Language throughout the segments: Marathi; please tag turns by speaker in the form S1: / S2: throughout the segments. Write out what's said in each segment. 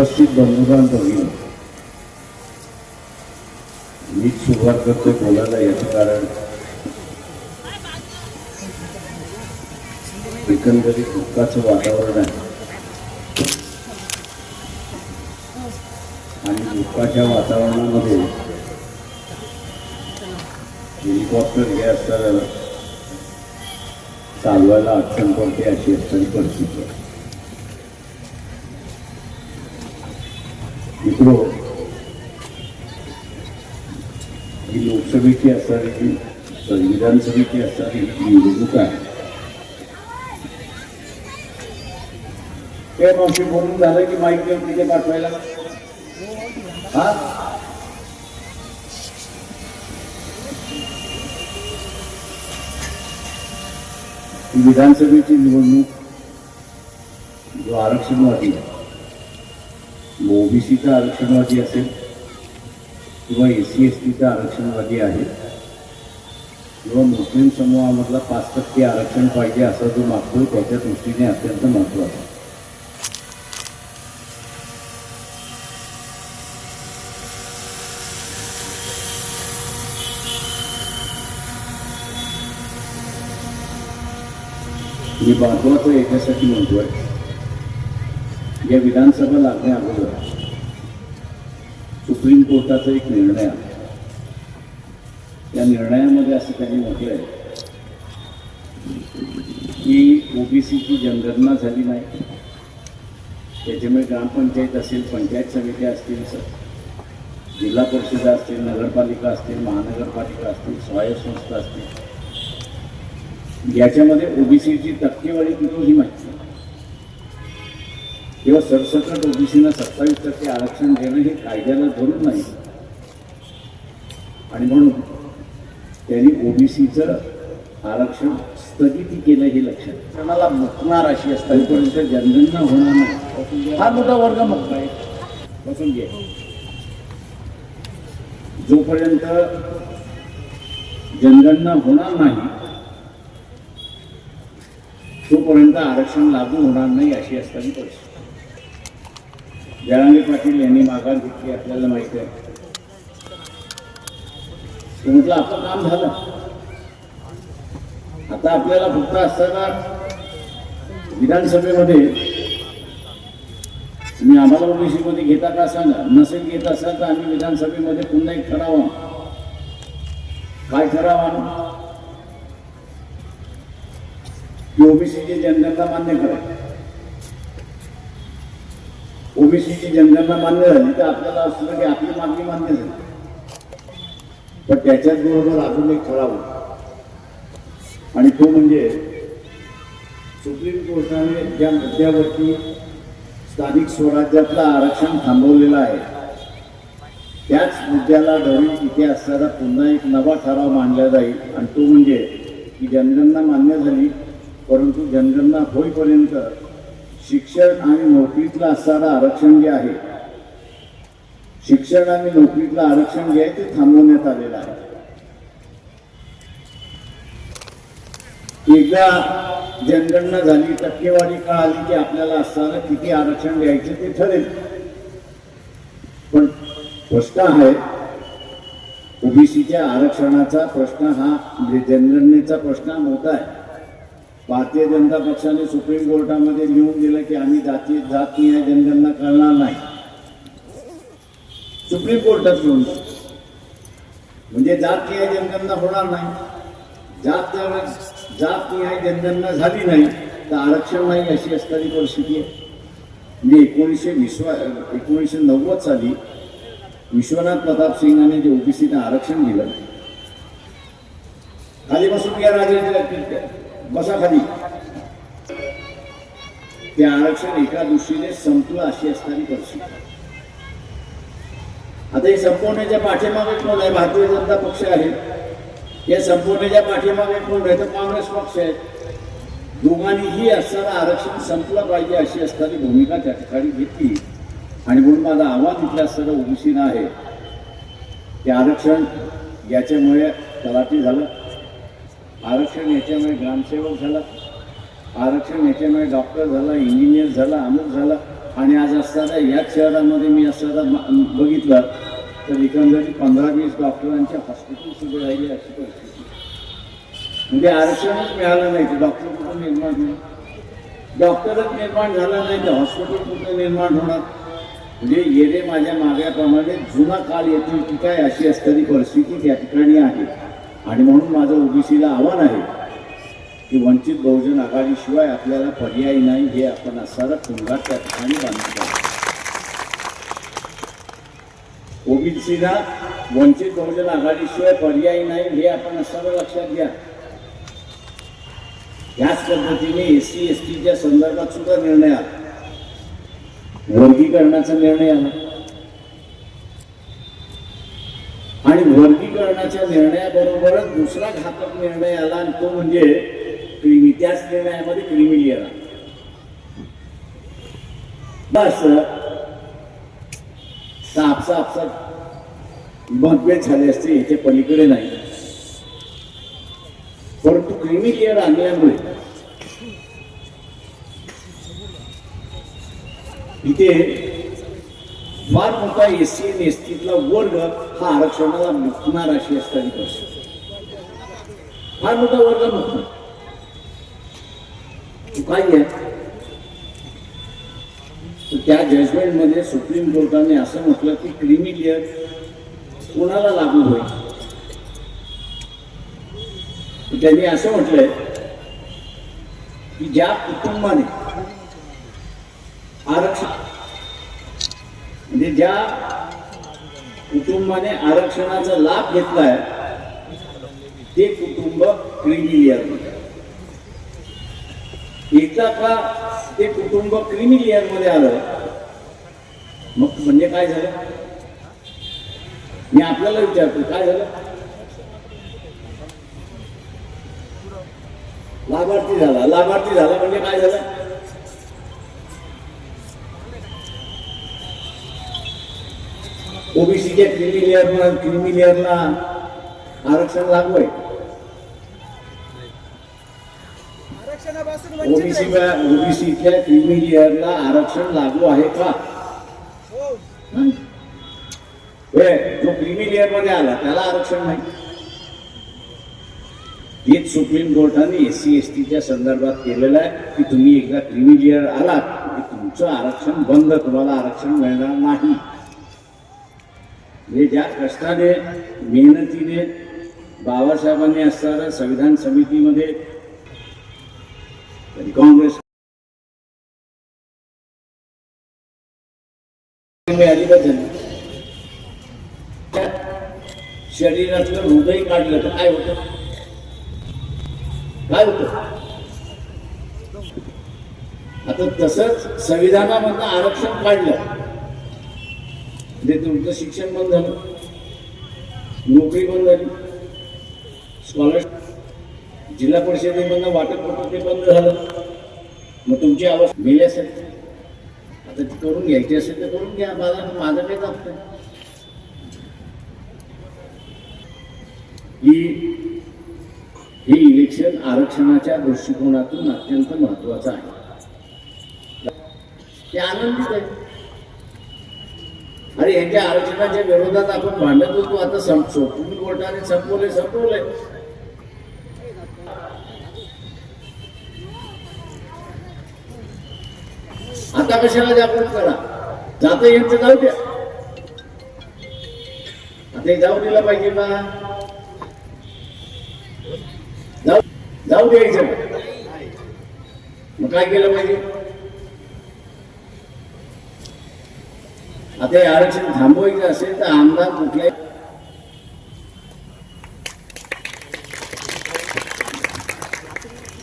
S1: उपस्थित बंधुबांधवी मीच सुरुवात करतोय बोलायला याचं कारण एकंदरीत दुःखाचं वातावरण आहे. आणि दुःखाच्या वातावरणामध्ये हेलिकॉप्टर हे असताना चालवायला अडचण पडते अशी असणारी परिस्थिती आहे. मित्रो ही लोकसभेची असणारी जी विधानसभेची असणारी ही निवडणूक आहे. ते मावशी बोलून झालं की माहिती देऊन तिथे पाठवायला? हा? विधानसभेची निवडणूक जो आरक्षणवादी आहे ओबीसीचा आरक्षणवादी असेल किंवा एस सी एस टीचा आरक्षणवादी आहे किंवा मुस्लिम समूहामधला पाच टक्के आरक्षण पाहिजे असा जो मागतोय त्याच्या दृष्टीने अत्यंत महत्त्वाचा आहे. मी महत्वाचं याच्यासाठी म्हणतोय या विधानसभा लागण्या अगोदर सुप्रीम कोर्टाचा एक निर्णय आहे या निर्णयामध्ये असं त्यांनी म्हटलंय की ओबीसीची जनगणना झाली नाही. त्याच्यामुळे ग्रामपंचायत असेल पंचायत समित्या असतील जिल्हा परिषद असतील नगरपालिका असतील महानगरपालिका असतील स्वायत्त संस्था असतील. याच्यामध्ये ओबीसीची टक्केवारी किती ही माहिती? किंवा सरसकट ओबीसीना सत्तावीस टक्के आरक्षण देणं हे कायद्याला धरून नाही. आणि म्हणून त्यांनी ओबीसीचं आरक्षण स्थगिती केलं हे लक्षात कोणाला मुकणार अशी असतात? तोपर्यंत जनगणना होणार नाही. हा मोठा वर्ग मुक्त आहे. बसून घे जोपर्यंत जनगणना होणार नाही तोपर्यंत आरक्षण लागू होणार नाही अशी असताना परिस्थिती. जरांगे पाटील यांनी माघार घेतली आपल्याला माहिती आहे. म्हटलं आपलं काम झालं. आता आपल्याला फक्त असताना विधानसभेमध्ये तुम्ही आम्हाला ओबीसी मध्ये घेता का सांगा? नसेल घेत असाल तर आम्ही विधानसभेमध्ये पुन्हा एक ठराव काय ठराव आणू? की ओबीसीची जनगणना मान्य करा. ओबीसीची जनगणना मान्य झाली तर आपल्याला असलं की आपली मागणी मान्य झाली. पण त्याच्याच बरोबर अजून एक ठराव आणि तो म्हणजे सुप्रीम कोर्टाने ज्या मुद्द्यावरती स्थानिक स्वराज्यातलं आरक्षण थांबवलेलं आहे त्याच मुद्द्याला धरून इथे असताना पुन्हा एक नवा ठराव मांडला जाईल. आणि तो म्हणजे की जनगणना मान्य झाली परंतु जनगणना होईपर्यंत शिक्षण आणि नोकरीतलं असणारं आरक्षण जे आहे शिक्षण आणि नोकरीतलं आरक्षण जे आहे ते थांबवण्यात आलेलं आहे. एकदा जनगणना झाली टक्केवारी का आली की आपल्याला असताना किती आरक्षण द्यायचं ते ठरेल. पण प्रश्न आहे ओबीसीच्या आरक्षणाचा प्रश्न हा म्हणजे जनगणनेचा प्रश्न मोठा आहे. भारतीय जनता पक्षाने सुप्रीम कोर्टामध्ये लिहून दिलं की आम्ही जाती जातीय जनगणना करणार नाही. सुप्रीम कोर्टात लिहून दिलं. म्हणजे जातीय जनगणना होणार नाही. जात जातीय जनगणना झाली नाही तर आरक्षण नाही अशी असणारी परिस्थिती आहे. म्हणजे एकोणीसशे विश्वा एकोणीसशे नव्वद साली विश्वनाथ प्रताप सिंगाने जे ओबीसीनं आरक्षण दिलं खाली बसून घ्या राजे बसा खाली. ते आरक्षण एका दृष्टीने संपलं अशी असणारी परिस्थिती. आता हे संपवण्याच्या पाठीमागे कोण आहे? भारतीय जनता पक्ष आहे. या संपवण्याच्या पाठीमागे कोण आहे? तर काँग्रेस पक्ष आहे. दोघांनीही असताना आरक्षण संपलं पाहिजे अशी असणारी भूमिका त्या ठिकाणी घेतली. आणि म्हणून माझं आव्हान इथल्या असताना ओबीसीनं आहे. ते आरक्षण याच्यामुळे तलाठी झालं. आरक्षण याच्यामुळे ग्रामसेवक झाला आरक्षण याच्यामुळे डॉक्टर झाला इंजिनियर झाला अमुक झाला. आणि आज असताना याच शहरामध्ये मी असताना बघितलं तर एकंदरीत पंधरा वीस डॉक्टरांच्या हॉस्पिटल सुरू राहिली अशी परिस्थिती. म्हणजे आरक्षणच मिळालं नाही तर डॉक्टर कुठं निर्माण होईल? डॉक्टरच निर्माण झाला नाही तर हॉस्पिटल कुठं निर्माण होणार? म्हणजे येणे माझ्या मागण्याप्रमाणे जुना काळ येतील की काय अशी असणारी परिस्थिती त्या ठिकाणी आहे. आणि म्हणून माझं ओबीसीला आव्हान आहे की वंचित बहुजन आघाडीशिवाय आपल्याला पर्याय नाही हे आपण असणारा तुंगात त्या ठिकाणी बांधतो ओबीसीला वंचित बहुजन आघाडीशिवाय पर्याय नाही हे आपण असणारं लक्षात घ्या. याच पद्धतीने एस सी एस टीच्या संदर्भात सुद्धा निर्णय आला. वर्गीकरणाचा निर्णय आला आणि करण्याच्या निर्णयाबरोबरच दुसरा घातक निर्णय आला आणि तो म्हणजे क्रिमी त्याच निर्णयामध्ये क्रिमी आला बस. आपसा आपसा मतभेद झाले असते इथे पलीकडे नाही. परंतु क्रिमी लेअर आणल्यामुळे इथे फार मोठा एस सी एन एस टीतला वर्ग हा आरक्षणाला मुकणार अशी असताना फार मोठा वर्ग मुकणार काय आहे. तर त्या जजमेंटमध्ये सुप्रीम कोर्टाने असं म्हटलं की क्रिमिलियर कोणाला लागू होईल? त्यांनी असं म्हटलंय की ज्या कुटुंबाने आरक्षण म्हणजे ज्या कुटुंबाने आरक्षणाचा लाभ घेतलाय ते कुटुंब क्रिमिलियरमध्ये एकदा का ते कुटुंब क्रिमिलियरमध्ये आलं मग म्हणजे काय झालं? मी आपल्याला विचारतो काय झालं? लाभार्थी झाला लाभार्थी झाला म्हणजे काय झालं? ओबीसीच्या क्रिमी लेअरला क्रिमी लेअरला आरक्षण लागू आहे ओबीसी. ओबीसीच्या क्रिमी लेअरला आरक्षण लागू आहे का
S2: हो.
S1: जो क्रिमी लेअरमध्ये आला त्याला आरक्षण नाही हेच सुप्रीम कोर्टाने एस सी एस टीच्या संदर्भात केलेलं आहे की तुम्ही एकदा क्रिमी लेअर आलात की तुमचं आरक्षण बंद तुम्हाला आरक्षण मिळणार नाही म्हणजे ज्या कष्टाने मेहनतीने बाबासाहेबांनी असणारं संविधान समितीमध्ये कधी काँग्रेस मिळाली त्या शरीरातलं हृदय काढलं तर काय होत? काय होतं? आता तसंच संविधानामधनं आरक्षण काढलं. म्हणजे तुमचं शिक्षण बंद झालं. नोकरी बंद झाली. स्कॉलरशिप जिल्हा परिषदेमधनं वाटप होतं ते बंद झालं. मग तुमची आवाज गेली असेल. आता ती करून घ्यायची असेल तर करून घ्या. माझा माझं काही जात नाही. ही हे इलेक्शन आरक्षणाच्या दृष्टिकोनातून अत्यंत महत्वाचं आहे. ते आनंदित आहे. अरे यांच्या आरक्षणाच्या विरोधात आपण भांडत होतो आता सं- सुप्रीम कोर्टाने संपवले संपवले. आता कशाला जागृत करा? जाता यांचं जाऊ द्या. आता जाऊ दिलं पाहिजे ना जाऊ जाऊ द्यायचं मग काय केलं पाहिजे? आता हे आरक्षण थांबवायचं असेल तर आमदार कुठल्याही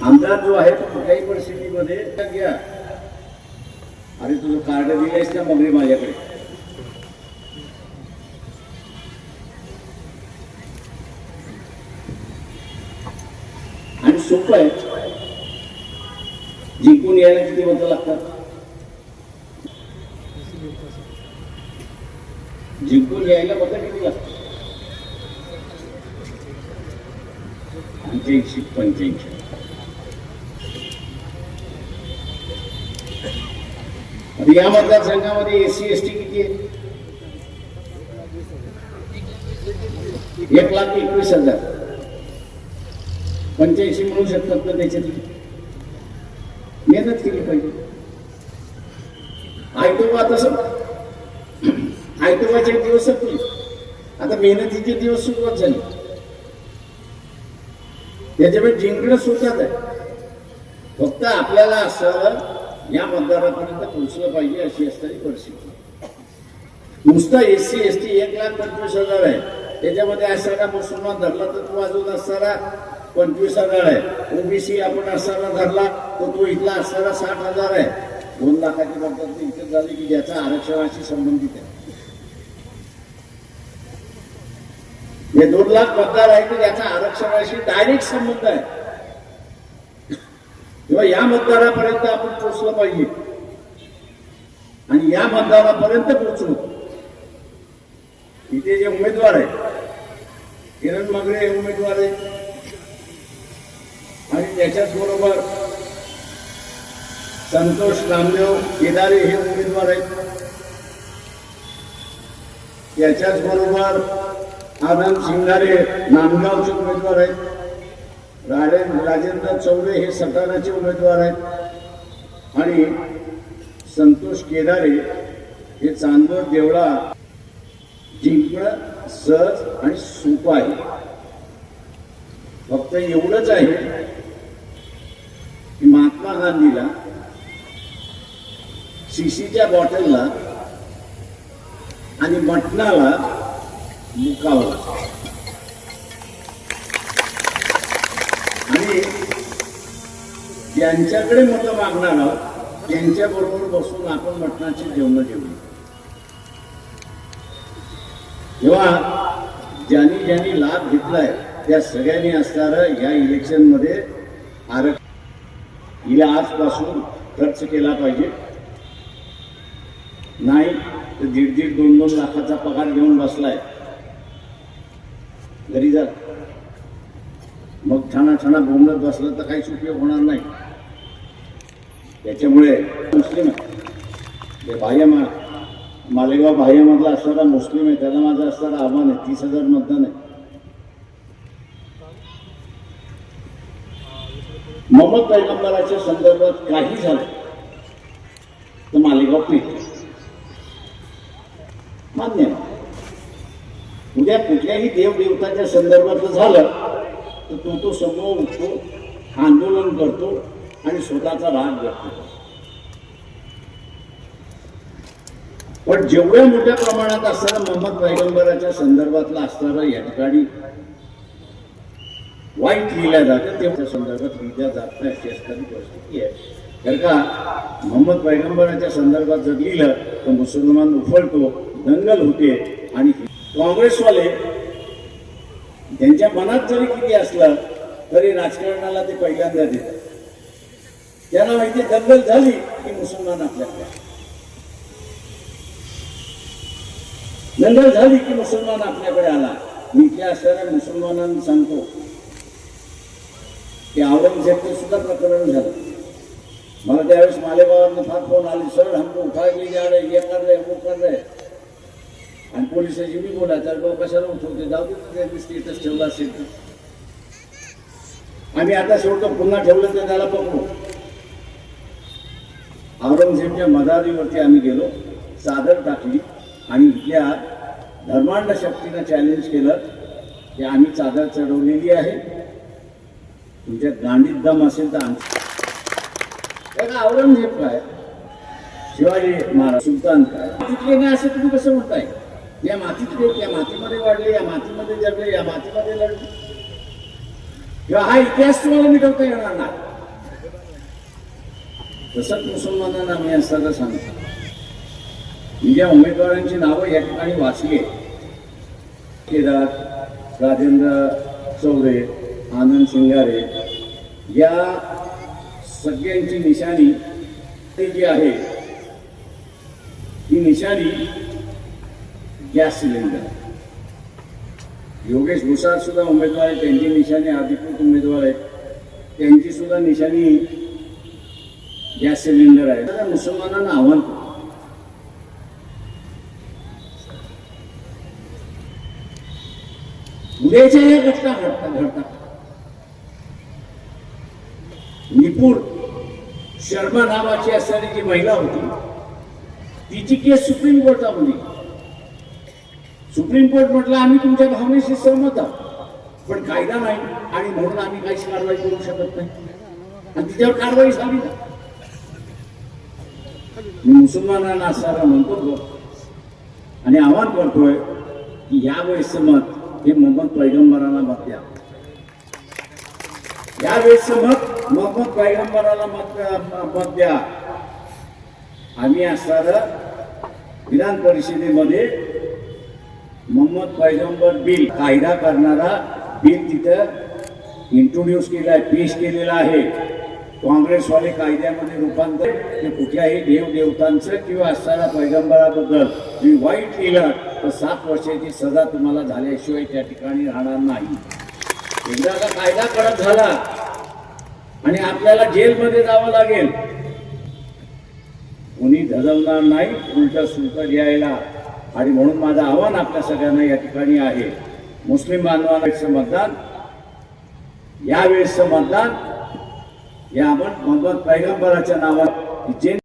S1: आमदार जो आहे तो कुठल्याही परिस्थितीमध्ये घ्या. अरे तुझं कार्ड दिलंयस ना मग रे माझ्याकडे. आणि सोपं आहे. जिंकून यायला किती मतं लागतात? जिंकून यायला बघा किती लागतात पंच्याऐंशी पंच्याऐंशी. आता या मतदारसंघामध्ये एस एस टी किती आहे एक लाख एकवीस हजार. पंच्याऐंशी मिळू शकतात ना त्याच्यात. मेहनत केली पाहिजे आयतोबा तसं आयतोबाचे दिवस संपले आता मेहनतीचे दिवस सुरुवात झाली. त्याच्यामुळे जिंकणं सुरुवात आहे. फक्त आपल्याला असं या मतदारापर्यंत पोहोचलं पाहिजे अशी असणारी परिस्थिती. नुसतं एस सी एस टी एक लाख पंचवीस हजार आहे. त्याच्यामध्ये असणारा मुसलमान धरला तर तो अजून असणारा पंचवीस हजार आहे. ओबीसी आपण असणारा धरला तर तो इथला असणारा साठ हजार आहे. दोन लाखाची मतदार इथे झाली की ज्याचा आरक्षणाशी संबंधित आहे. हे दोन लाख मतदार आहेत याचा आरक्षणाशी डायरेक्ट संबंध आहे. किंवा या मतदारापर्यंत आपण पोचलं पाहिजे. आणि या मतदारापर्यंत पोचलो इथे जे उमेदवार आहेत किरण मगरे हे उमेदवार आहेत. आणि त्याच्याच बरोबर संतोष रामदेव केदारे हे उमेदवार आहेत. त्याच्याच बरोबर आनंद शिंगारे नांदगावचे उमेदवार आहेत. राडे राजेंद्र चौरे हे सटाणाचे उमेदवार आहेत. आणि संतोष केदारे हे चांदोर देवळा जिंकणं सहज आणि सोपं आहे. फक्त एवढंच आहे की महात्मा गांधीला शिशीच्या बॉटलला आणि मटणाला मुकावं आणि ज्यांच्याकडे मतं मागणार आहोत त्यांच्या बरोबर बसून आपण मटणाची जेवण जेवली जेव्हा ज्यांनी ज्यांनी लाभ घेतलाय त्या सगळ्यांनी असणारं या इलेक्शनमध्ये आरक्षण हिला आजपासून खर्च केला पाहिजे. नाही तर दीड दीड दोन दोन लाखाचा पगार घेऊन बसलाय. घरी जा. मग छाना छाना बोंबलत बसलं तर काहीच उपयोग होणार नाही. त्याच्यामुळे मुस्लिम आहे. बाह्य मा मालेगाव बाह्यमधला असणारा मुस्लिम आहे त्याला माझं असणारा आव्हान आहे. तीस हजार मतदान आहे. मोहम्मद पैगंबराच्या संदर्भात काही झालं तर मालेगाव पीठ. मान्य आहे. कोणत्या कुठल्याही देवदेवताच्या संदर्भातलं झालं तर तो तो समोर उठतो आंदोलन करतो आणि स्वतःचा राग व्यक्त करतो. पण जेवढ्या मोठ्या प्रमाणात असणारं मोहम्मद पैगंबराच्या संदर्भातला असणारा या ठिकाणी वाईट लिहिल्या जातं तेव्हा संदर्भात लिहिल्या जात नाही अशी असणारी परिस्थिती आहे. तर का मोहम्मद पैगंबराच्या संदर्भात जर लिहिलं तर मुसलमान उफळतो दंगल होते आणि काँग्रेसवाले त्यांच्या मनात जरी किती असलं तरी राजकारणाला ते पहिल्यांदा देतात. त्यांना माहिती दंगल झाली की मुसलमान आपल्याकडे दंगल झाली की मुसलमान आपल्याकडे आला. मी इथल्या असणाऱ्या मुसलमानांना सांगतो की औरंगजेबचं सुद्धा प्रकरण झालं. मला त्यावेळेस मालेगावांना फार फोन आले सर हमको उठा ले जा रहे ये कर रहे वो कर रहे आणि पोलिसांशी मी बोला तर बाबा कशाला उठवते? जाऊ दे त्यांनी स्टेटस ठेवला असेल तर. आम्ही आता शेवटं पुन्हा ठेवलं तर त्याला पकडू. औरंगजेबच्या मदारीवरती आम्ही गेलो चादर टाकली आणि इथल्या धर्मांड शक्तीनं चॅलेंज केलं की आम्ही चादर चढवलेली आहे. तुमच्या गांडीत दम असेल तर आमची त्याला औरंगजेब काय? शिवाजी महाराज सुलतान काय? तिथले नाही असं तुम्ही कसं म्हणताय या मातीतले या मातीमध्ये वाढले या मातीमध्ये जगले या मातीमध्ये लढले. किंवा हा इतिहास तुम्हाला मिटवता येणार नाही. तसंच मुसलमानांना मी असताना सांगतो. मी ज्या उमेदवारांची नावं या ठिकाणी वाचली केदार राजेंद्र चौरे आनंद शिंगारे या सगळ्यांची निशाणी जी आहे ही निशाणी गॅस सिलेंडर. योगेश भुसार सुद्धा उमेदवार आहेत त्यांची निशाणी अधिकृत उमेदवार आहेत. त्यांची सुद्धा निशाणी गॅस सिलेंडर आहे. मुसलमानांना आव्हान उद्याच्या पुण्याच्या या घटना घडता घडतात निपुण शर्मा नावाची असणारी जी महिला होती तिची केस सुप्रीम कोर्टामध्ये. सुप्रीम कोर्ट म्हटलं आम्ही तुमच्या भावनेशी सहमत आहोत. पण कायदा नाही आणि म्हणून आम्ही काहीच कारवाई करू शकत नाही. आणि तिच्यावर कारवाई झाली ना. मी मुसलमानांना असणारा म्हणतो आणि आव्हान करतोय की यावेळेसचं मत हे मोहम्मद पैगंबराला मत द्या यावेळेस मत मोहम्मद पैगंबराला मत मत द्या आम्ही असणारं विधान परिषदेमध्ये मोहम्मद पैगंबर बिल कायदा करणारा बिल तिथं इंट्रोड्यूस केला आहे पेश केलेला आहे. काँग्रेसवाले कायद्यामध्ये रूपांतर ते कुठल्याही देवदेवतांचं किंवा असणाऱ्या पैगंबराबद्दल तुम्ही वाईट केलं तर सात वर्षाची सजा तुम्हाला झाल्याशिवाय त्या ठिकाणी राहणार नाही. एकदा का कायदा कडक झाला आणि आपल्याला जेलमध्ये जावं लागेल कोणी धजवणार नाही उलट सुलट घ्यायला. आणि म्हणून माझं आव्हान आपल्या सगळ्यांना या ठिकाणी आहे. मुस्लिम बांधवांचं मतदान यावेळेसचं मतदान या आपण मोहम्मद पैगंबराच्या नावात जे